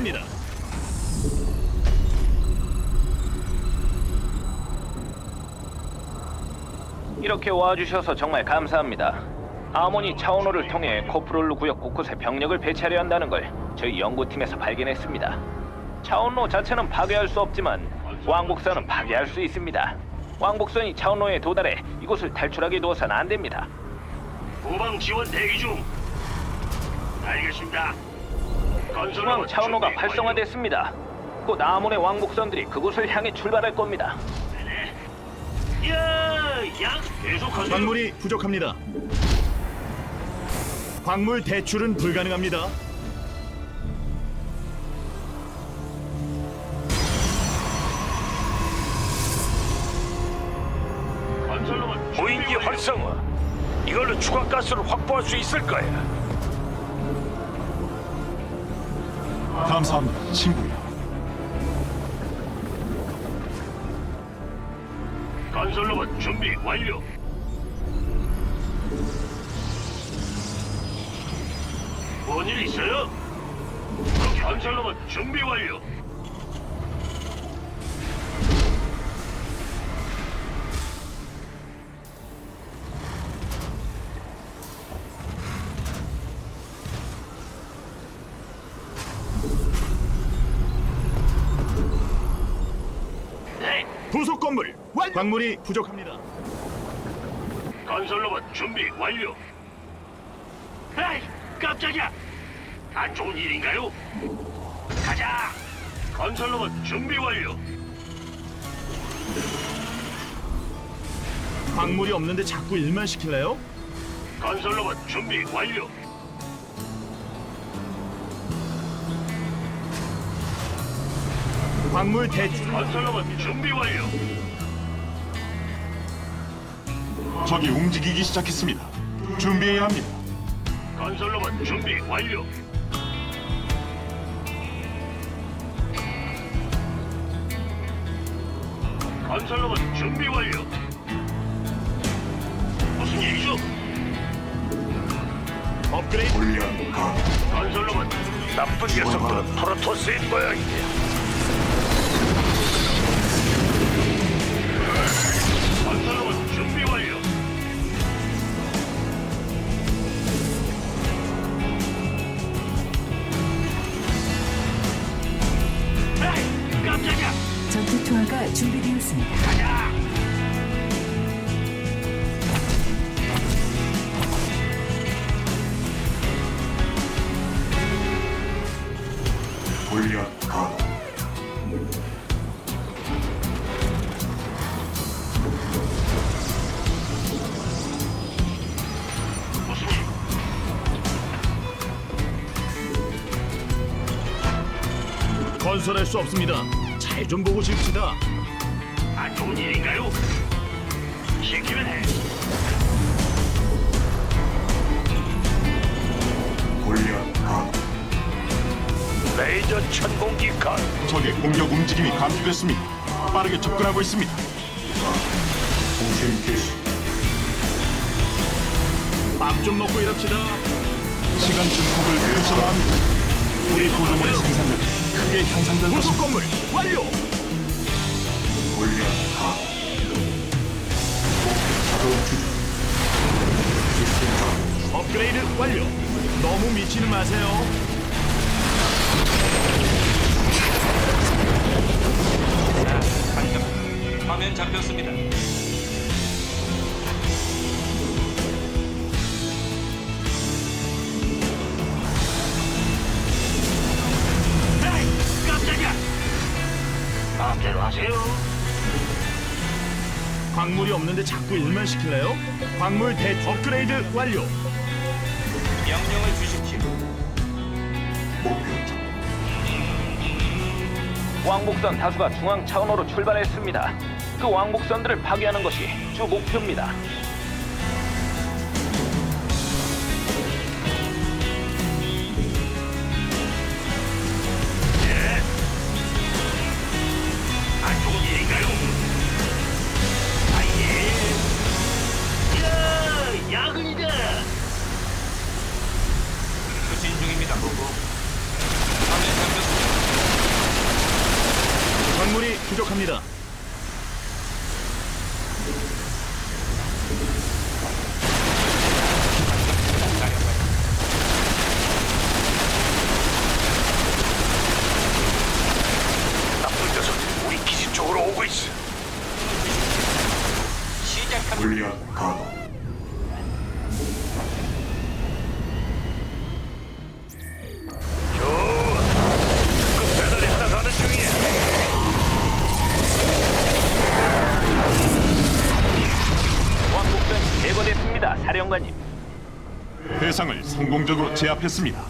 중입니다. 이렇게 와주셔서 정말 감사합니다. 아모니 차원호를 통해 코프롤루 구역 곳곳에 병력을 배치하려 한다는 걸 저희 연구팀에서 발견했습니다. 차원로 자체는 파괴할 수 없지만 왕복선은 파괴할 수 있습니다. 왕복선이 차원로에 도달해 이곳을 탈출하게 두어서는 안 됩니다. 후방 지원 대기 중. 알겠습니다. 중앙 차원로가 활성화됐습니다. 곧 아몬의 왕복선들이 그곳을 향해 출발할 겁니다. 완료. 야, 양 계속 하세요. 광물이 부족합니다. 광물 대출은 불가능합니다. 건설 로봇 준비 무인기 완료. 활성화. 이걸로 추가 가스를 확보할 수 있을 거야. 감사합니다, 친구야. 건설 로봇 준비 완료. 뭔일 있어요? 건설 로봇 준비 완료. 건물 완. 광물이 부족합니다. 건설 로봇 준비 완료. 에이, 깜짝이야. 안 좋은 일인가요? 가자. 건설 로봇 준비 완료. 광물이 없는데 자꾸 일만 시킬래요? 건설 로봇 준비 완료. 광물 대출. 건설 로봇 준비 완료. 적이 움직이기 시작했습니다. 준비해야 합니다. 건설 로봇 준비 완료. 건설 로봇 준비 완료. 무슨 일이죠? 업그레이드. 훈련 가. 건설 로봇 나쁜 녀석들은 프로토스인 모양이야. 건설할 수 없습니다. 잘 좀 보고 싶시다. 안 좋은 일인가요? 시키면 해. 가. 레이저 천공기 칸. 적의 공격 움직임이 감지됐습니다. 빠르게 접근하고 있습니다. 통신 개시. 밥 좀 먹고 일합시다. 시간 증폭을 근소화합니다. 우리 구조물의 생산력 향상될 부속 것입니다. 건물 완료. 자동. 시스템 가. 업그레이드 완료. 너무 미치는 마세요. 화면 잡혔습니다. 마음대로 하세요. 광물이 없는데 자꾸 일만 시킬래요? 광물 대 업그레이드 완료. 명령을 주십시오. 왕복선 다수가 중앙 차원호로 출발했습니다. 그 왕복선들을 파괴하는 것이 주 목표입니다. 합니다. 성공적으로 제압했습니다.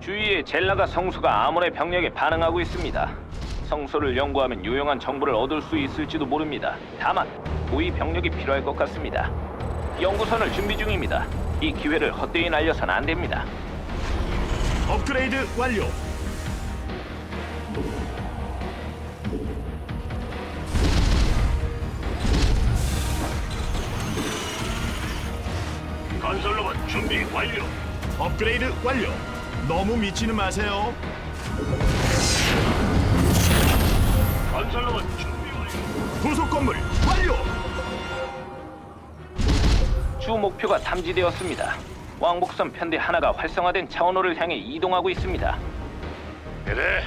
주위에 젤라가 성수가 아몬의 병력에 반응하고 있습니다. 성소를 연구하면 유용한 정보를 얻을 수 있을지도 모릅니다. 다만 고위 병력이 필요할 것 같습니다. 연구선을 준비 중입니다. 이 기회를 헛되이 날려선 안 됩니다. 업그레이드 완료. 완료. 업그레이드 완료. 너무 미치는 마세요. 건설로봇 준비 완료. 부속 건물 완료. 주 목표가 탐지되었습니다. 왕복선 편대 하나가 활성화된 차원호를 향해 이동하고 있습니다. 그래.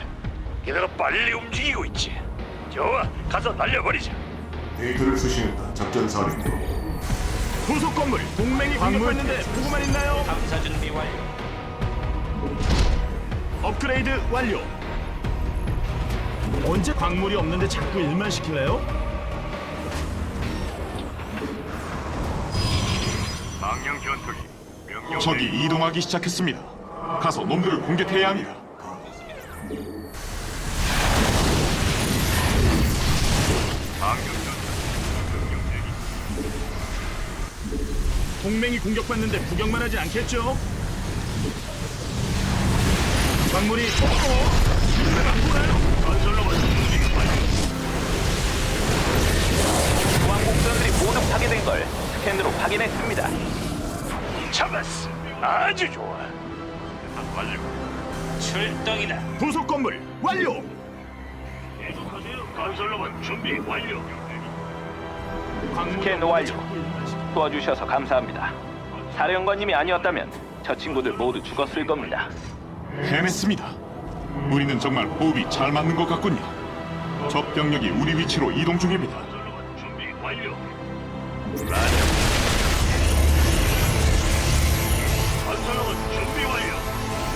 얘네가 빨리 움직이고 있지. 좋아. 가서 날려버리자. 데이터를 수신했다. 작전 사령부. 부속 건물 동맹이 공격받는데 보고만 있나요? 탐사 준비 완료. 업그레이드 완료. 언제 광물이 없는데 자꾸 일만 시킬래요? 망령 전투기. 명령. 적이 이동하기 시작했습니다. 가서 놈들을 공격해야 합니다. 동맹이 공격받는데 구경만 하지 않겠죠? 광물이 어? 건설로봇 준비 완료. 왕복선들이 모두 파괴된 걸 스캔으로 확인했습니다. 잡았어. 아주 좋아. 완료. 출동이다. 부속 건물 완료. 계속하세요. 건설로봇 준비 완료. 광물이 스캔 완료. 도와주셔서 감사합니다. 사령관님이 아니었다면 저 친구들 모두 죽었을 겁니다. 해냈습니다. 우리는 정말 호흡이 잘 맞는 것 같군요. 적 병력이 우리 위치로 이동 중입니다. 준비 완료. 건설로봇 준비 완료.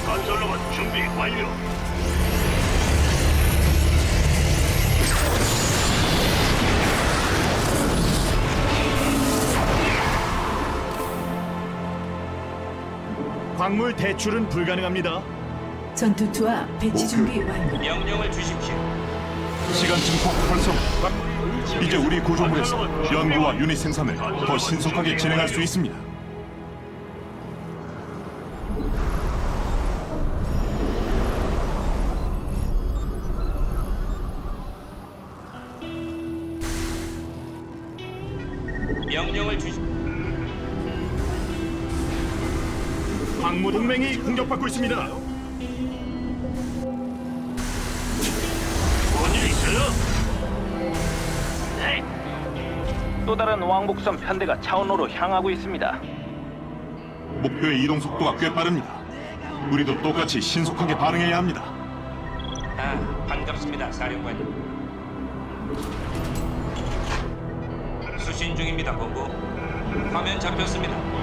건설로봇 준비 완료. 광물 대출은 불가능합니다. 전투투와 배치 준비 완료. 명령을 주십시오. 시간 증폭 활성. 이제 우리 구조물에서 연구와 유닛 생산을 더 신속하게 진행할 수 있습니다. 공격받고 있습니다. 뭔일 있어요? 네. 또 다른 왕복선 편대가 차원호로 향하고 있습니다. 목표의 이동 속도가 꽤 빠릅니다. 우리도 똑같이 신속하게 반응해야 합니다. 아, 반갑습니다, 사령관님. 수신 중입니다, 본부. 화면 잡혔습니다.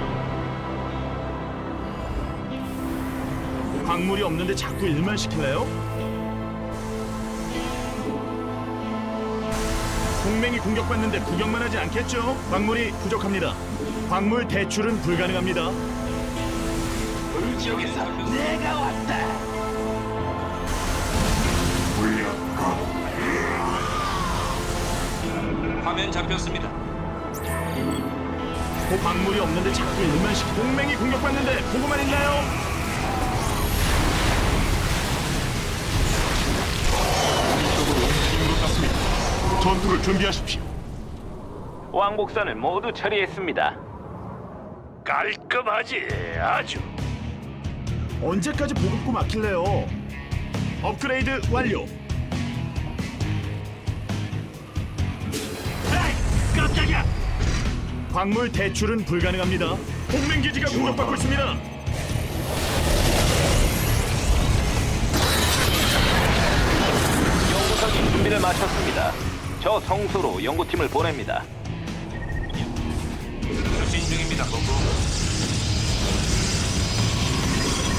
광물이 없는데 자꾸 일만 시킬래요? 동맹이 공격받는데 구경만 하지 않겠죠? 광물이 부족합니다. 광물 대출은 불가능합니다. 내가 훈련 가동. 화면 잡혔습니다. 그 광물이 없는데 자꾸 일만 시키. 동맹이 공격받는데 보고만 있나요? 전투를 준비하십시오. 왕복선을 모두 처리했습니다. 깔끔하지. 아주. 언제까지 보급고 막힐래요? 업그레이드 완료. 에이, 깜짝이야. 광물 대출은 불가능합니다. 동맹 기지가 공격받고 있습니다. 연구선이 준비를 마쳤습니다. 저 성소로 연구팀을 보냅니다. 수신 중입니다, 본부.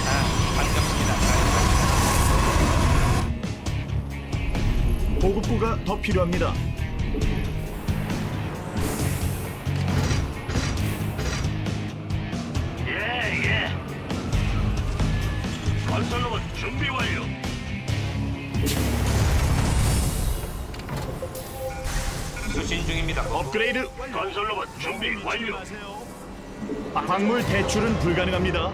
아, 반갑습니다. 보급부가 더 필요합니다. 업그레이드 건설 로봇 준비 완료. 광물 대출은 불가능합니다.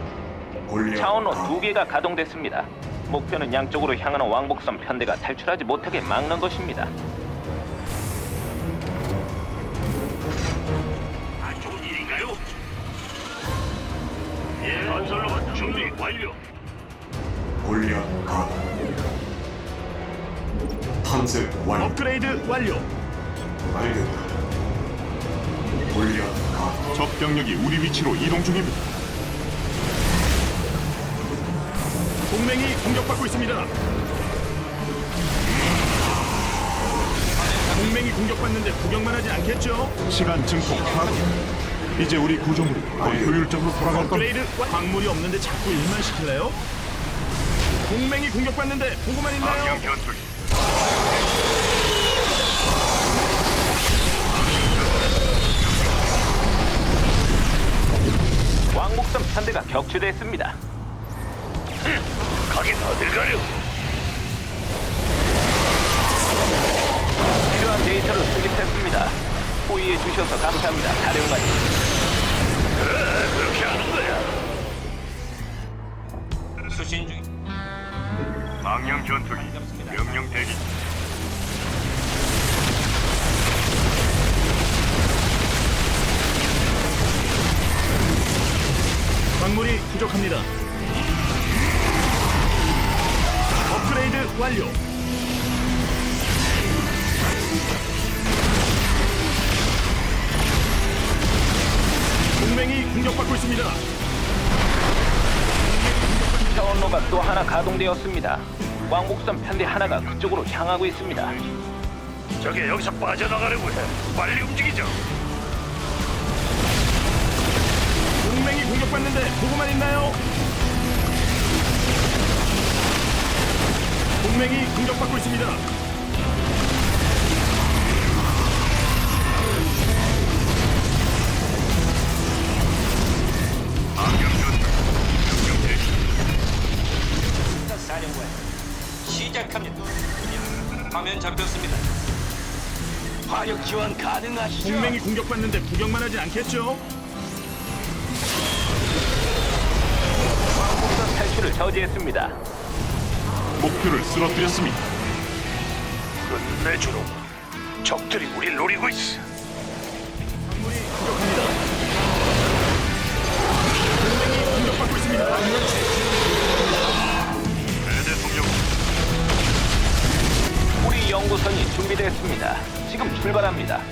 차원로 두 개가 가동됐습니다. 목표는 양쪽으로 향하는 왕복선 편대가 탈출하지 못하게 막는 것입니다. 안 좋은 일인가요? 예, 건설 로봇 준비 완료. 골리앗 가 탐색 완료 업그레이드 완료. 알겠다 가적 병력이 우리 위치로 이동 중입니다. 동맹이 공격받고 있습니다. 동맹이 공격받는데 구경만 하지 않겠죠? 시간 증폭 파괴. 이제 우리 구조물이 더 효율적으로 돌아갈 겁니다. 업그레이드 완- 광물이 없는데 자꾸 일만 시킬래요? 동맹이 공격받는데 보고만 있나요? 왕복선 편대가 격추됐습니다. 가긴 어딜 가려? 필요한 데이터를 수집했습니다. 호의해 주셔서 감사합니다, 사령관님. 그렇게 하는 거야. 수신 중. 망령 전투기. 명령 대기. 가동되었습니다. 왕복선 편대 하나가 그쪽으로 향하고 있습니다. 저게 여기서 빠져나가려고 해. 빨리 움직이죠. 동맹이 공격받는데 보고만 있나요? 동맹이 공격받고 있습니다. 잡혔습니다. 화력 지원 가능하시죠? 동맹이 공격받는데 구경만 하지 않겠죠? 왕복선 탈출을 저지했습니다. 목표를 쓰러뜨렸습니다. 끝내주로. 적들이 우릴 노리고 있어. 광물이 부족합니다. 동맹이 공격받고 있습니다. 연구선이 준비됐습니다. 지금 출발합니다.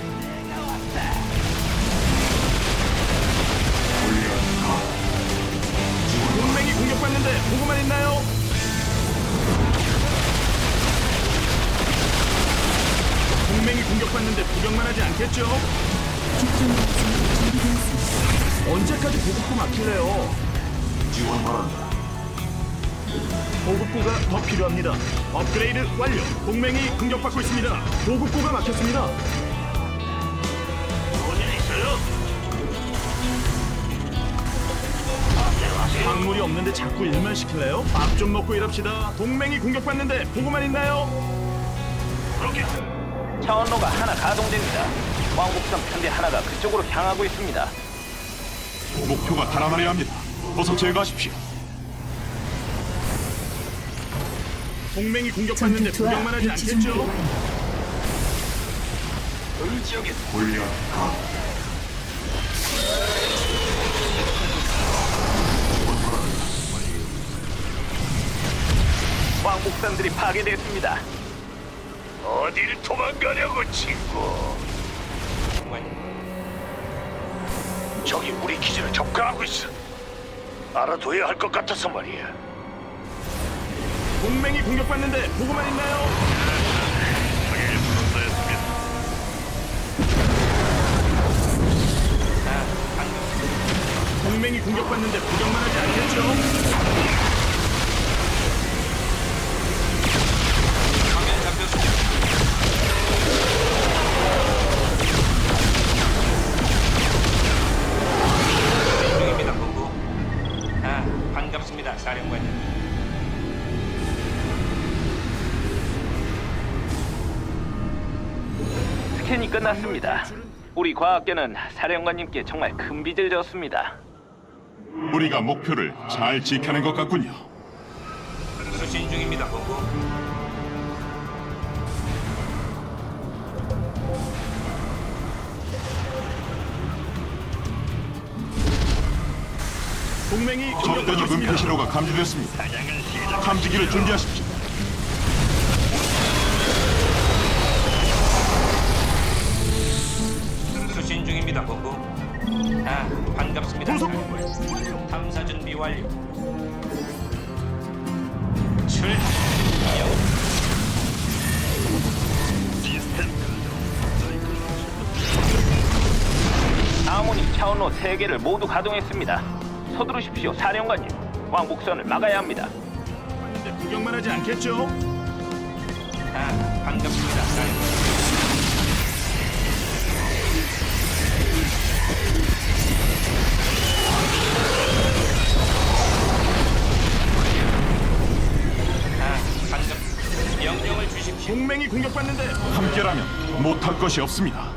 동맹이 공격받는데 보고만 있나요? 동맹이 공격받는데 구경만 하지 않겠죠? 언제까지 보급고 막힐래요? 지원 바란다 보급고가 더 필요합니다. 업그레이드 완료. 동맹이 공격받고 있습니다. 보급고가 막혔습니다. 뭔일 있어요? 광물이 없는데 자꾸 일만 시킬래요? 밥 좀 먹고 일합시다. 동맹이 공격받는데 보고만 있나요? 그렇게. 차원로가 하나 가동됩니다. 왕복선 편대 하나가 그쪽으로 향하고 있습니다. 목표가 달아나려 합니다. 어서 제거하십시오. 동맹이 공격받는데 전투투와 구경만 하지 않겠죠? 완료. 골리앗 가 왕복선 확산들이 파괴됐습니다. 어딜 도망가려고 친구? 저기 우리 기지를 접근하고 있어. 알아둬야 할 것 같아서 말이야. 동맹이 공격받는데 보고만 있나요? 동맹이 공격받는데 구경만 하지 않겠죠? 아, 사령관님. 스캔이 끝났습니다. 우리 과학계는 사령관님께 정말 큰 빚을 졌습니다. 우리가 목표를 잘 지켜낸 것 같군요. 수신 중입니다, 본부. 동맹이 적대적 공격받고 있습니다. 은폐 신호가 감지됐습니다. 탐지기를 준비하십시오. 중입니다, 본부. 아, 반갑습니다. 사령관. 탐사 준비 완료. 출동. 아모니 차원로 3개를 모두 가동했습니다. 서두르십시오, 사령관님. 왕복선을 막아야 합니다. 근데 구경만 하지 않겠죠? 아, 반갑습니다, 사령관. 공격받는데 함께라면 못할 것이 없습니다.